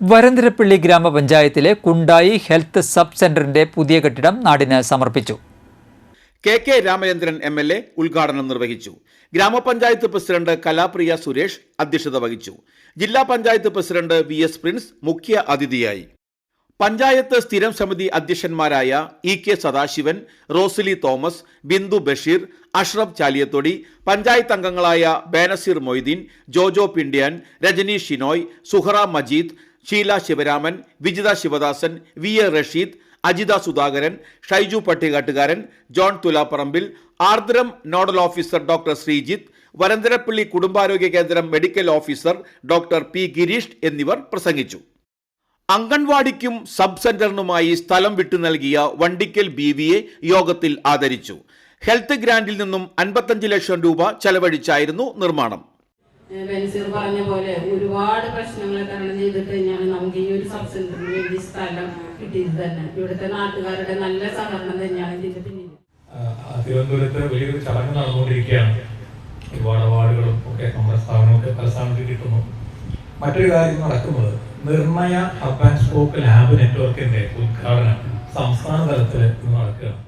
വരന്തരപ്പള്ളി ഗ്രാമപഞ്ചായത്തിലെ കുണ്ടായി health sub സെന്ററിന്റെ പുതിയ കെട്ടിടം നാടിന് സമർപ്പിച്ചു. K K Ramachandran M L A ഉദ്ഘാടനം നിർവഹിച്ചു. ഗ്രാമപഞ്ചായത്ത് പ്രസിഡന്റ് കലാപ്രിയ സുരേഷ് അധ്യക്ഷത വഹിച്ചു. ജില്ലാ panchayat president V S Prince മുഖ്യ അതിഥിയായി. പഞ്ചായത്ത് സ്ഥിരം സമിതി അധ്യക്ഷന്മാരായ ഇ കെ സദാശിവൻ റോസിലി തോമസ് ബിന്ദു ബഷീർ അഷ്റഫ് ചാലിയത്തൊടി പഞ്ചായത്ത് അംഗങ്ങളായ Benazir Moideen Jojo Pindiyan Rajani Shinoy Suhara Majeed Sheela Sivaraman Vijitha Sivadasan V A Rasheed Ajitha Sudhakaran Shaiju Pattikattukaran John Thulaparambil Aardram nodal officer doctor Sreejith Varantharappilly കുടുംബാരോഗ്യ കേന്ദ്രം medical officer doctor P Girish എന്നിവർ പ്രസംഗിച്ചു. അംഗൻവാടിക്കും sub സെന്ററിനുമായി സ്ഥലം വിട്ടു നൽകിയ വണ്ടിക്കൽ B യോഗത്തിൽ ആദരിച്ചു. Health ഗ്രാൻഡിൽ നിന്നും അൻപത്തഞ്ച് ലക്ഷം രൂപ ചെലവഴിച്ചായിരുന്നു നിർമ്മാണം. ബെൻസീർ പറഞ്ഞ പോലെ ഒരുപാട് പ്രശ്നങ്ങളെ തരണം ചെയ്തിട്ട് തന്നെയാണ് നമുക്ക് ഈ ഒരു സബ് സെന്ററിന് വേണ്ടി സ്ഥലം കിട്ടിയത് തന്നെ. ഇവിടുത്തെ നാട്ടുകാരുടെ നല്ല സഹകരണം തന്നെയാണ് ഇതിന്റെ പിന്നിൽ തിരുവനന്തപുരത്ത് വലിയൊരു ചടങ്ങ് നടന്നുകൊണ്ടിരിക്കുകയാണ്. ഒരുപാട് അവാർഡുകളും ഒക്കെ നമ്മുടെ സ്ഥാപനമൊക്കെ പല സ്ഥാപനത്തിൽ കിട്ടുന്നു. മറ്റൊരു കാര്യം നടക്കുന്നത് നിർണയ ഹബ് ആൻഡ് സ്പോക്ക് ലാബ് നെറ്റ്വർക്കിന്റെ ഉദ്ഘാടനം സംസ്ഥാന തലത്തിൽ നടക്കുകയാണ്.